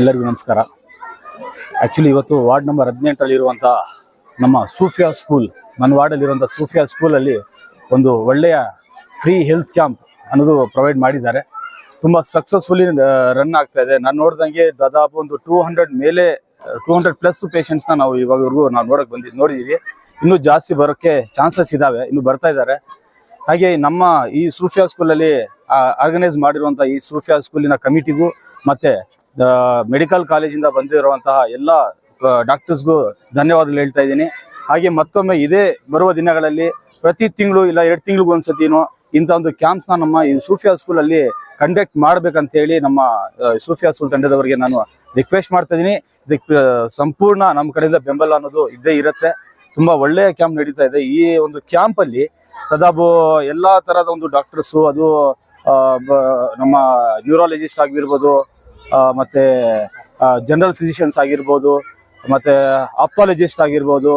ಎಲ್ಲರಿಗೂ ನಮಸ್ಕಾರ. ಆ್ಯಕ್ಚುಲಿ ಇವತ್ತು ವಾರ್ಡ್ ನಂಬರ್ ಹದಿನೆಂಟರಲ್ಲಿರುವಂಥ ನಮ್ಮ ಸೂಫಿಯಾ ಸ್ಕೂಲ್ ನನ್ನ ವಾರ್ಡಲ್ಲಿರುವಂಥ ಸೂಫಿಯಾ ಸ್ಕೂಲಲ್ಲಿ ಒಂದು ಒಳ್ಳೆಯ ಫ್ರೀ ಹೆಲ್ತ್ ಕ್ಯಾಂಪ್ ಅನ್ನೋದು ಪ್ರೊವೈಡ್ ಮಾಡಿದ್ದಾರೆ. ತುಂಬ ಸಕ್ಸಸ್ಫುಲಿ ರನ್ ಆಗ್ತಾ ಇದೆ. ನಾನು ನೋಡ್ದಂಗೆ ದಾದಾಪು ಒಂದು ಟೂ ಹಂಡ್ರೆಡ್ ಮೇಲೆ ಟೂ ಹಂಡ್ರೆಡ್ ಪ್ಲಸ್ ಪೇಷಂಟ್ಸ್ನ ನಾವು ಇವಾಗವರೆಗೂ ನಾವು ನೋಡಕ್ಕೆ ಬಂದಿದ್ದು ನೋಡಿದ್ದೀವಿ ಇನ್ನೂ ಜಾಸ್ತಿ ಬರೋಕ್ಕೆ ಚಾನ್ಸಸ್ ಇದ್ದಾವೆ ಇನ್ನು ಬರ್ತಾ ಇದ್ದಾರೆ. ಹಾಗೆ ನಮ್ಮ ಈ ಸೂಫಿಯಾ ಸ್ಕೂಲಲ್ಲಿ ಆರ್ಗನೈಸ್ ಮಾಡಿರುವಂಥ ಈ ಸೂಫಿಯಾ ಸ್ಕೂಲಿನ ಕಮಿಟಿಗೂ ಮತ್ತೆ ಮೆಡಿಕಲ್ ಕಾಲೇಜಿಂದ ಬಂದಿರುವಂತಹ ಎಲ್ಲ ಡಾಕ್ಟರ್ಸ್ಗೂ ಧನ್ಯವಾದಗಳು ಹೇಳ್ತಾ ಇದ್ದೀನಿ. ಹಾಗೆ ಮತ್ತೊಮ್ಮೆ ಇದೇ ಬರುವ ದಿನಗಳಲ್ಲಿ ಪ್ರತಿ ತಿಂಗಳು ಇಲ್ಲ ಎರಡು ತಿಂಗಳಿಗೂ ಒಂದ್ಸತಿನೋ ಇಂಥ ಒಂದು ಕ್ಯಾಂಪ್ಸ್ನ ನಮ್ಮ ಈ ಸೂಫಿಯಾ ಸ್ಕೂಲಲ್ಲಿ ಕಂಡಕ್ಟ್ ಮಾಡ್ಬೇಕಂತ ಹೇಳಿ ನಮ್ಮ ಸೂಫಿಯಾ ಸ್ಕೂಲ್ ತಂಡದವರಿಗೆ ನಾನು ರಿಕ್ವೆಸ್ಟ್ ಮಾಡ್ತಾ ಇದ್ದೀನಿ. ಇದಕ್ಕೆ ಸಂಪೂರ್ಣ ನಮ್ಮ ಕಡೆಯಿಂದ ಬೆಂಬಲ ಅನ್ನೋದು ಇದ್ದೇ ಇರುತ್ತೆ. ತುಂಬಾ ಒಳ್ಳೆಯ ಕ್ಯಾಂಪ್ ನಡೀತಾ ಇದೆ. ಈ ಒಂದು ಕ್ಯಾಂಪ್ ಅಲ್ಲಿ ಸದಾಬು ಎಲ್ಲಾ ತರದ ಒಂದು ಡಾಕ್ಟರ್ಸು ಅದು ನಮ್ಮ ನ್ಯೂರಾಲಜಿಸ್ಟ್ ಆಗಿರ್ಬೋದು ಮತ್ತೆ ಜನರಲ್ ಫಿಸಿಷಿಯನ್ಸ್ ಆಗಿರ್ಬೋದು, ಮತ್ತೆ ಅಪ್ಪಾಲಜಿಸ್ಟ್ ಆಗಿರ್ಬೋದು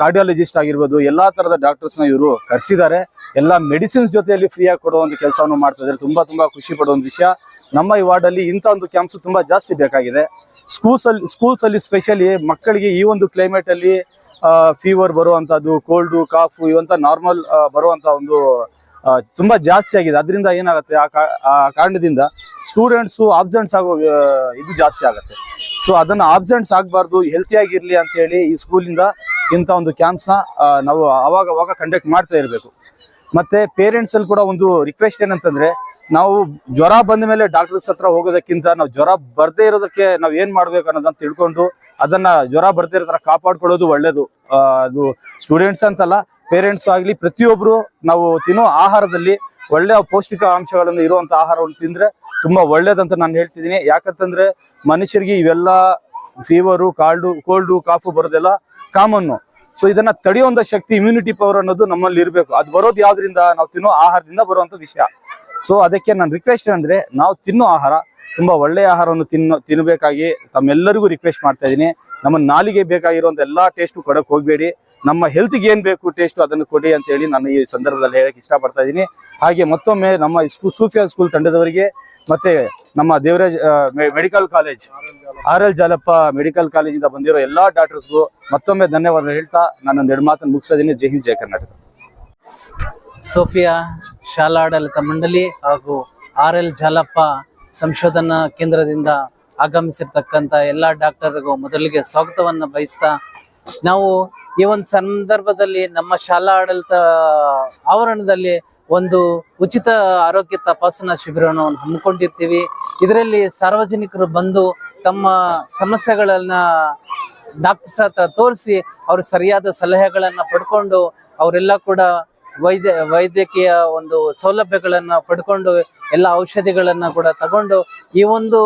ಕಾರ್ಡಿಯಾಲಜಿಸ್ಟ್ ಆಗಿರ್ಬೋದು, ಎಲ್ಲ ತರದ ಡಾಕ್ಟರ್ಸ್ನ ಇವರು ಕರೆಸಿದ್ದಾರೆ. ಎಲ್ಲ ಮೆಡಿಸಿನ್ಸ್ ಜೊತೆಯಲ್ಲಿ ಫ್ರೀಯಾಗಿ ಒಂದು ಕೆಲಸವನ್ನು ಮಾಡ್ತಾ ಇದ್ದಾರೆ. ತುಂಬಾ ತುಂಬಾ ಖುಷಿ ಒಂದು ವಿಷಯ. ನಮ್ಮ ಈ ವಾರ್ಡಲ್ಲಿ ಇಂಥ ಒಂದು ಕ್ಯಾಂಪ್ಸ್ ತುಂಬಾ ಜಾಸ್ತಿ ಬೇಕಾಗಿದೆ. ಸ್ಕೂಲ್ಸಲ್ಲಿ ಸ್ಕೂಲ್ಸಲ್ಲಿ ಸ್ಪೆಷಲಿ ಮಕ್ಕಳಿಗೆ ಈ ಒಂದು ಕ್ಲೈಮೇಟ್ ಅಲ್ಲಿ ಫೀವರ್ ಬರುವಂಥದ್ದು ಕೋಲ್ಡು ಕಾಫು ಇವಂತ ನಾರ್ಮಲ್ ಬರುವಂಥ ಒಂದು ತುಂಬಾ ಜಾಸ್ತಿ ಆಗಿದೆ. ಅದರಿಂದ ಏನಾಗುತ್ತೆ? ಆ ಕಾರಣದಿಂದ ಸ್ಟೂಡೆಂಟ್ಸು ಆಬ್ಸೆಂಟ್ಸ್ ಆಗೋ ಇದು ಜಾಸ್ತಿ ಆಗುತ್ತೆ. ಸೊ ಅದನ್ನ ಆಬ್ಸೆಂಟ್ಸ್ ಆಗಬಾರ್ದು ಹೆಲ್ತಿಯಾಗಿರ್ಲಿ ಅಂತ ಹೇಳಿ ಈ ಸ್ಕೂಲಿಂದ ಇಂಥ ಒಂದು ಕ್ಯಾಂಪ್ಸ್ನ ನಾವು ಅವಾಗ ಅವಾಗ ಕಂಡಕ್ಟ್ ಮಾಡ್ತಾ ಇರಬೇಕು. ಮತ್ತೆ ಪೇರೆಂಟ್ಸ್ ಅಲ್ಲಿ ಕೂಡ ಒಂದು ರಿಕ್ವೆಸ್ಟ್ ಏನಂತಂದ್ರೆ, ನಾವು ಜ್ವರ ಬಂದ ಮೇಲೆ ಡಾಕ್ಟರ್ಸ್ ಹತ್ರ ಹೋಗೋದಕ್ಕಿಂತ ನಾವು ಜ್ವರ ಬರ್ದೇ ಇರೋದಕ್ಕೆ ನಾವ್ ಏನ್ ಮಾಡ್ಬೇಕು ಅನ್ನೋದನ್ನ ತಿಳ್ಕೊಂಡು ಅದನ್ನ ಜ್ವರ ಬರ್ತಿರ್ತಾರ ಕಾಪಾಡ್ಕೊಳ್ಳೋದು ಒಳ್ಳೇದು. ಅದು ಸ್ಟೂಡೆಂಟ್ಸ್ ಅಂತಲ್ಲ ಪೇರೆಂಟ್ಸ್ ಆಗ್ಲಿ ಪ್ರತಿಯೊಬ್ರು ನಾವು ತಿನ್ನೋ ಆಹಾರದಲ್ಲಿ ಒಳ್ಳೆಯ ಪೌಷ್ಟಿಕ ಅಂಶಗಳನ್ನು ಇರುವಂತ ಆಹಾರವನ್ನು ತಿಂದ್ರೆ ತುಂಬಾ ಒಳ್ಳೇದಂತ ನಾನು ಹೇಳ್ತಿದ್ದೀನಿ. ಯಾಕಂತಂದ್ರೆ ಮನುಷ್ಯರಿಗೆ ಇವೆಲ್ಲ ಫೀವರು ಕಾಲ್ಡು ಕೋಲ್ಡು ಕಾಫು ಬರೋದೆಲ್ಲ ಕಾಮನ್ನು ಸೊ ಇದನ್ನ ತಡೆಯುವಂತ ಶಕ್ತಿ ಇಮ್ಯುನಿಟಿ ಪವರ್ ಅನ್ನೋದು ನಮ್ಮಲ್ಲಿ ಇರಬೇಕು. ಅದು ಬರೋದು ಯಾವ್ದ್ರಿಂದ? ನಾವು ತಿನ್ನೋ ಆಹಾರದಿಂದ ಬರುವಂತ ವಿಷಯ. ಸೊ ಅದಕ್ಕೆ ನನ್ನ ರಿಕ್ವೆಸ್ಟ್ ಏನಂದ್ರೆ, ನಾವು ತಿನ್ನೋ ಆಹಾರ ತುಂಬಾ ಒಳ್ಳೆಯ ಆಹಾರವನ್ನು ತಿನ್ನ ತಿನ್ನಬೇಕಾಗಿ ತಮ್ಮೆಲ್ಲರಿಗೂ ರಿಕ್ವೆಸ್ಟ್ ಮಾಡ್ತಾ ಇದ್ದೀನಿ. ನಮ್ಮ ನಾಲಿಗೆ ಬೇಕಾಗಿರುವಂತ ಎಲ್ಲಾ ಟೇಸ್ಟು ಕೊಡಕ್ ಹೋಗಬೇಡಿ. ನಮ್ಮ ಹೆಲ್ತ್ಗೆ ಏನು ಬೇಕು ಟೇಸ್ಟ್ ಅದನ್ನು ಕೊಡಿ ಅಂತ ಹೇಳಿ ನಾನು ಈ ಸಂದರ್ಭದಲ್ಲಿ ಹೇಳಕ್ ಇಷ್ಟಪಡ್ತಾ ಇದ್ದೀನಿ. ಹಾಗೆ ಮತ್ತೊಮ್ಮೆ ನಮ್ಮ ಸ್ಕೂ ಸೂಫಿಯಾ ಸ್ಕೂಲ್ ತಂಡದವರಿಗೆ ಮತ್ತೆ ನಮ್ಮ Devaraj medical college R L Jalappa medical ಕಾಲೇಜಿಂದ ಬಂದಿರೋ ಎಲ್ಲಾ ಡಾಕ್ಟರ್ಸ್ಗೂ ಮತ್ತೊಮ್ಮೆ ಧನ್ಯವಾದ ಹೇಳ್ತಾ ನಾನು ಎರಡು ಮಾತನ್ನು ಮುಗಿಸ್ತಾ ಇದ್ದೀನಿ. ಜೈ ಹಿಂದ್, ಜೈ ಕರ್ನಾಟಕ. ಸೋಫಿಯಾ ಶಾಲಾಡಳಿತ ಮಂಡಳಿ ಹಾಗೂ ಆರ್ ಎಲ್ ಜಾಲಪ್ಪ ಸಂಶೋಧನಾ ಕೇಂದ್ರದಿಂದ ಆಗಮಿಸಿರ್ತಕ್ಕಂಥ ಎಲ್ಲ ಡಾಕ್ಟರ್ಗೂ ಮೊದಲಿಗೆ ಸ್ವಾಗತವನ್ನು ಬಯಸ್ತಾ ನಾವು ಈ ಒಂದು ಸಂದರ್ಭದಲ್ಲಿ ನಮ್ಮ ಶಾಲಾ ಆಡಳಿತ ಆವರಣದಲ್ಲಿ ಒಂದು ಉಚಿತ ಆರೋಗ್ಯ ತಪಾಸಣಾ ಶಿಬಿರವನ್ನು ಹಮ್ಮಿಕೊಂಡಿರ್ತೀವಿ. ಇದರಲ್ಲಿ ಸಾರ್ವಜನಿಕರು ಬಂದು ತಮ್ಮ ಸಮಸ್ಯೆಗಳನ್ನ ಡಾಕ್ಟರ್ಸ್ ಹತ್ರ ತೋರಿಸಿ ಅವರು ಸರಿಯಾದ ಸಲಹೆಗಳನ್ನು ಪಡ್ಕೊಂಡು ಅವರೆಲ್ಲ ಕೂಡ ವೈದ್ಯ, ವೈದ್ಯಕೀಯ ಒಂದು ಸೌಲಭ್ಯಗಳನ್ನ ಪಡ್ಕೊಂಡು ಎಲ್ಲ ಔಷಧಿಗಳನ್ನ ಕೂಡ ತಗೊಂಡು ಈ ಒಂದು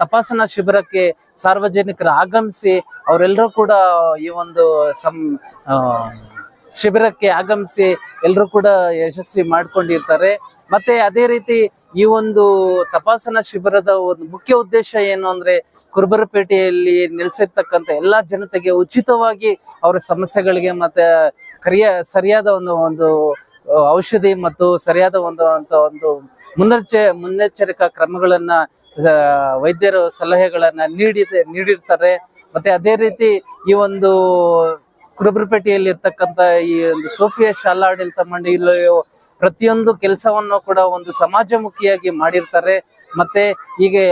ತಪಾಸಣಾ ಶಿಬಿರಕ್ಕೆ ಸಾರ್ವಜನಿಕರು ಆಗಮಿಸಿ ಅವರೆಲ್ಲರೂ ಕೂಡ ಈ ಒಂದು ಸಂ ಶಿಬಿರಕ್ಕೆ ಆಗಮಿಸಿ ಎಲ್ಲರೂ ಕೂಡ ಯಶಸ್ವಿ ಮಾಡ್ಕೊಂಡಿರ್ತಾರೆ. ಮತ್ತೆ ಅದೇ ರೀತಿ ಈ ಒಂದು ತಪಾಸಣಾ ಶಿಬಿರದ ಒಂದು ಮುಖ್ಯ ಉದ್ದೇಶ ಏನು ಅಂದ್ರೆ ಕುರುಬರಪೇಟೆಯಲ್ಲಿ ನೆಲೆಸಿರ್ತಕ್ಕಂಥ ಎಲ್ಲಾ ಜನತೆಗೆ ಉಚಿತವಾಗಿ ಅವರ ಸಮಸ್ಯೆಗಳಿಗೆ ಮತ್ತೆ ಕರಿಯ, ಸರಿಯಾದ ಒಂದು ಒಂದು ಔಷಧಿ ಮತ್ತು ಸರಿಯಾದ ಒಂದು, ಅಂತ ಒಂದು ಮುನ್ನೆಚ್ಚೆ, ಮುನ್ನೆಚ್ಚರಿಕಾ ಕ್ರಮಗಳನ್ನ ವೈದ್ಯರು ಸಲಹೆಗಳನ್ನ ನೀಡಿ ನೀಡಿರ್ತಾರೆ. ಮತ್ತೆ ಅದೇ ರೀತಿ ಈ ಒಂದು ಕುರುಬರಪೇಟೆಯಲ್ಲಿ ಇರ್ತಕ್ಕಂಥ ಈ ಒಂದು ಸೋಫಿಯಾ ಶಾಲಾ ಆಡಳಿತ ಮಂಡಳಿ ಪ್ರತಿಯೊಂದು ಕೆಲಸವನ್ನು ಕೂಡ ಒಂದು ಸಮಾಜಮುಖಿಯಾಗಿ ಮಾಡಿರ್ತಾರೆ. ಮತ್ತೆ ಹೀಗೆ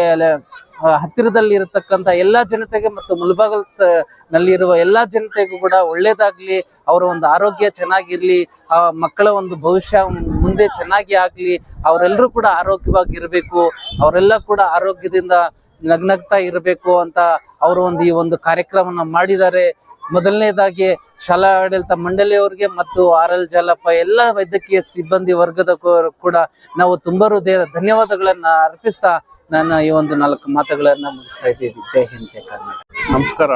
ಹತ್ತಿರದಲ್ಲಿ ಇರತಕ್ಕಂತ ಎಲ್ಲಾ ಜನತೆಗೆ ಮತ್ತು ಮುಲ್ಬಾಗಲ್ ನಲ್ಲಿರುವ ಎಲ್ಲಾ ಜನತೆಗೂ ಕೂಡ ಒಳ್ಳೇದಾಗ್ಲಿ, ಅವರ ಒಂದು ಆರೋಗ್ಯ ಚೆನ್ನಾಗಿರ್ಲಿ, ಆ ಮಕ್ಕಳ ಒಂದು ಭವಿಷ್ಯ ಮುಂದೆ ಚೆನ್ನಾಗಿ ಆಗ್ಲಿ, ಅವರೆಲ್ಲರೂ ಕೂಡ ಆರೋಗ್ಯವಾಗಿರ್ಬೇಕು, ಅವರೆಲ್ಲ ಕೂಡ ಆರೋಗ್ಯದಿಂದ ನಗ್ನಗ್ತಾ ಇರಬೇಕು ಅಂತ ಅವರು ಒಂದು ಈ ಒಂದು ಕಾರ್ಯಕ್ರಮವನ್ನು ಮಾಡಿದ್ದಾರೆ. ಮೊದಲನೇದಾಗಿ ಶಾಲಾ ಆಡಳಿತ ಮಂಡಳಿಯವರಿಗೆ ಮತ್ತು ಆರ್ ಎಲ್ ಜಾಲಪ್ಪ ಎಲ್ಲ ವೈದ್ಯಕೀಯ ಸಿಬ್ಬಂದಿ ವರ್ಗದ ಕೂಡ ನಾವು ತುಂಬ ಹೃದಯದ ಧನ್ಯವಾದಗಳನ್ನ ಅರ್ಪಿಸ್ತಾ ನಾನು ಈ ಒಂದು ನಾಲ್ಕು ಮಾತುಗಳನ್ನ ಮುಗಿಸ್ತಾ ಇದ್ದೀವಿ. ಜೈ ಹಿಂದ್ ಜೈ ಕರ್ನಾಟಕ. ನಮಸ್ಕಾರ.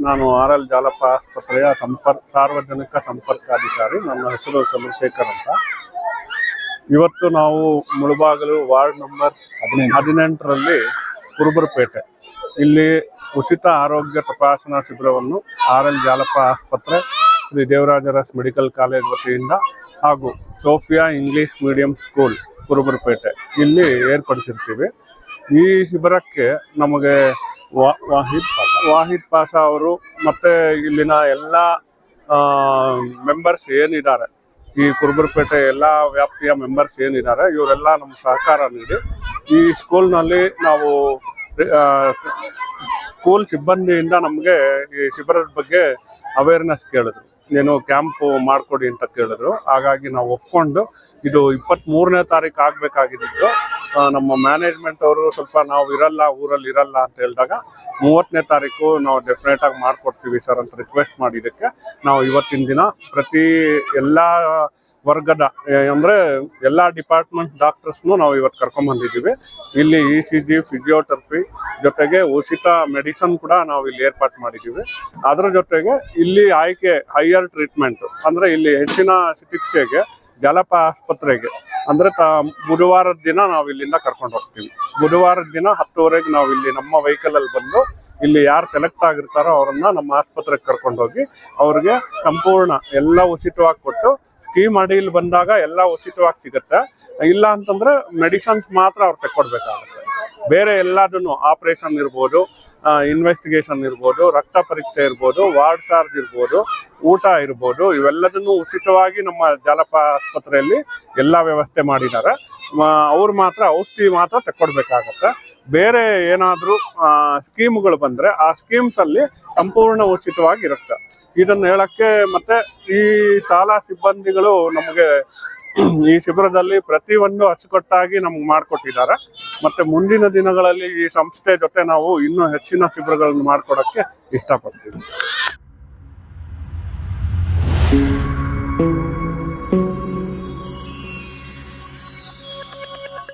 ನಾನು ಆರ್ ಎಲ್ ಜಾಲಪ್ಪ ಆಸ್ಪತ್ರೆಯ ಸಂಪರ್ಕ ಸಾರ್ವಜನಿಕ ಸಂಪರ್ಕಾಧಿಕಾರಿ. ನನ್ನ ಹೆಸರು ಚಂದ್ರಶೇಖರ್ ಅಂತ. ಇವತ್ತು ನಾವು ಮುಳಬಾಗಲು ವಾರ್ಡ್ ನಂಬರ್ ಹದಿನೆಂಟರಲ್ಲಿ ಕುರುಬರಪೇಟೆ. ಇಲ್ಲಿ ಉಚಿತ ಆರೋಗ್ಯ ತಪಾಸಣಾ ಶಿಬಿರವನ್ನು ಆರ್ ಎಲ್ ಜಾಲಪ್ಪ ಆಸ್ಪತ್ರೆ, ಶ್ರೀ ದೇವರಾಜರಸ್ ಮೆಡಿಕಲ್ ಕಾಲೇಜ್ ವತಿಯಿಂದ ಹಾಗೂ Sophia English medium school Kurubarapete ಇಲ್ಲಿ ಏರ್ಪಡಿಸಿರ್ತೀವಿ. ಈ ಶಿಬಿರಕ್ಕೆ ನಮಗೆ ವಾಹಿದ್ ವಾಹಿದ್ ಪಾಷಾ ಅವರು ಮತ್ತು ಇಲ್ಲಿನ ಎಲ್ಲ ಮೆಂಬರ್ಸ್ ಏನಿದ್ದಾರೆ, ಈ ಕುರುಬರಪೇಟೆ ಎಲ್ಲ ವ್ಯಾಪ್ತಿಯ ಮೆಂಬರ್ಸ್ ಏನಿದ್ದಾರೆ, ಇವರೆಲ್ಲ ನಮ್ಮ ಸಹಕಾರ ನೀಡಿ ಈ ಸ್ಕೂಲ್ನಲ್ಲಿ ನಾವು ಸ್ಕೂಲ್ ಸಿಬ್ಬಂದಿಯಿಂದ ನಮಗೆ ಈ ಶಿಬಿರದ ಬಗ್ಗೆ ಅವೇರ್ನೆಸ್ ಕೇಳಿದ್ರು. ನೀನು ಕ್ಯಾಂಪ್ ಮಾಡಿಕೊಡಿ ಅಂತ ಕೇಳಿದ್ರು. ಹಾಗಾಗಿ ನಾವು ಒಪ್ಕೊಂಡು ಇದು ಇಪ್ಪತ್ತ್ ಮೂರನೇ ತಾರೀಕು ಆಗ್ಬೇಕಾಗಿದ್ದು ನಮ್ಮ ಮ್ಯಾನೇಜ್ಮೆಂಟ್ ಅವರು ಸ್ವಲ್ಪ ನಾವು ಇರಲ್ಲ, ಊರಲ್ಲಿ ಇರಲ್ಲ ಅಂತ ಹೇಳಿದಾಗ ಮೂವತ್ತನೇ ತಾರೀಕು ನಾವು ಡೆಫಿನೆಟ್ ಆಗಿ ಮಾಡ್ಕೊಡ್ತೀವಿ ಸರ್ ಅಂತ ರಿಕ್ವೆಸ್ಟ್ ಮಾಡಿದ್ದಕ್ಕೆ ನಾವು ಇವತ್ತಿನ ದಿನ ಪ್ರತಿ ಎಲ್ಲ ವರ್ಗದ ಅಂದರೆ ಎಲ್ಲಾ ಡಿಪಾರ್ಟ್ಮೆಂಟ್ ಡಾಕ್ಟರ್ಸ್ನು ನಾವು ಇವತ್ತು ಕರ್ಕೊಂಡ್ ಬಂದಿದ್ದೀವಿ. ಇಲ್ಲಿ ಇ ಸಿ ಜಿ ಫಿಸಿಯೋಥೆರಪಿ ಜೊತೆಗೆ ಉಚಿತ ಮೆಡಿಸನ್ ಕೂಡ ನಾವು ಇಲ್ಲಿ ಏರ್ಪಾಟ್ ಮಾಡಿದ್ದೀವಿ. ಅದರ ಜೊತೆಗೆ ಇಲ್ಲಿ ಆಯ್ಕೆ ಹೈಯರ್ ಟ್ರೀಟ್ಮೆಂಟ್ ಅಂದ್ರೆ ಇಲ್ಲಿ ಹೆಚ್ಚಿನ ಚಿಕಿತ್ಸೆಗೆ, ಜಲಪ ಆಸ್ಪತ್ರೆಗೆ, ಅಂದ್ರೆ ತ, ಬುಧವಾರದ ದಿನ ನಾವು ಇಲ್ಲಿಂದ ಕರ್ಕೊಂಡು ಹೋಗ್ತೀವಿ. ಬುಧವಾರದ ದಿನ ಹತ್ತುವರೆಗೆ ನಾವು ಇಲ್ಲಿ ನಮ್ಮ ವೆಹಿಕಲ್ ಅಲ್ಲಿ ಬಂದು ಇಲ್ಲಿ ಯಾರು ಸೆಲೆಕ್ಟ್ ಆಗಿರ್ತಾರೋ ಅವರನ್ನ ನಮ್ಮ ಆಸ್ಪತ್ರೆಗೆ ಕರ್ಕೊಂಡು ಹೋಗಿ ಅವ್ರಿಗೆ ಸಂಪೂರ್ಣ ಎಲ್ಲ ಉಚಿತವಾಗಿ ಕೊಟ್ಟು ಸ್ಕೀಮ್ ಅಡಿಯಲ್ಲಿ ಬಂದಾಗ ಎಲ್ಲ ಉಚಿತವಾಗಿ ಸಿಗುತ್ತೆ. ಇಲ್ಲ ಅಂತಂದ್ರೆ ಮೆಡಿಸನ್ಸ್ ಮಾತ್ರ ಅವ್ರು ತಕ್ಕೊಡ್ಬೇಕಾಗುತ್ತೆ. ಬೇರೆ ಎಲ್ಲದನ್ನು ಆಪರೇಷನ್ ಇರ್ಬೋದು ಇನ್ವೆಸ್ಟಿಗೇಷನ್ ಇರ್ಬೋದು, ರಕ್ತ ಪರೀಕ್ಷೆ ಇರ್ಬೋದು, ವಾರ್ಡ್ ಚಾರ್ಜ್ ಇರ್ಬೋದು, ಊಟ ಇರ್ಬೋದು, ಇವೆಲ್ಲದನ್ನು ಉಚಿತವಾಗಿ ನಮ್ಮ ಜಾಲಪ ಆಸ್ಪತ್ರೆಯಲ್ಲಿ ಎಲ್ಲ ವ್ಯವಸ್ಥೆ ಮಾಡಿದ್ದಾರೆ. ಅವ್ರು ಮಾತ್ರ ಔಷಧಿ ಮಾತ್ರ ತಕ್ಕೊಡ್ಬೇಕಾಗತ್ತೆ. ಬೇರೆ ಏನಾದರೂ ಸ್ಕೀಮ್ಗಳು ಬಂದರೆ ಆ ಸ್ಕೀಮ್ಸಲ್ಲಿ ಸಂಪೂರ್ಣ ಉಚಿತವಾಗಿ ಇರುತ್ತೆ. ಇದನ್ನು ಹೇಳಕ್ಕೆ ಮತ್ತೆ ಈ ಶಾಲಾ ಸಿಬ್ಬಂದಿಗಳು ನಮಗೆ ಈ ಶಿಬಿರದಲ್ಲಿ ಪ್ರತಿಯೊಂದು ಅಚ್ಚುಕಟ್ಟಾಗಿ ನಮ್ಗೆ ಮಾಡಿಕೊಟ್ಟಿದ್ದಾರೆ. ಮತ್ತೆ ಮುಂದಿನ ದಿನಗಳಲ್ಲಿ ಈ ಸಂಸ್ಥೆ ಜೊತೆ ನಾವು ಇನ್ನೂ ಹೆಚ್ಚಿನ ಶಿಬಿರಗಳನ್ನು ಮಾಡಿಕೊಡಕ್ಕೆ ಇಷ್ಟಪಡ್ತೀವಿ.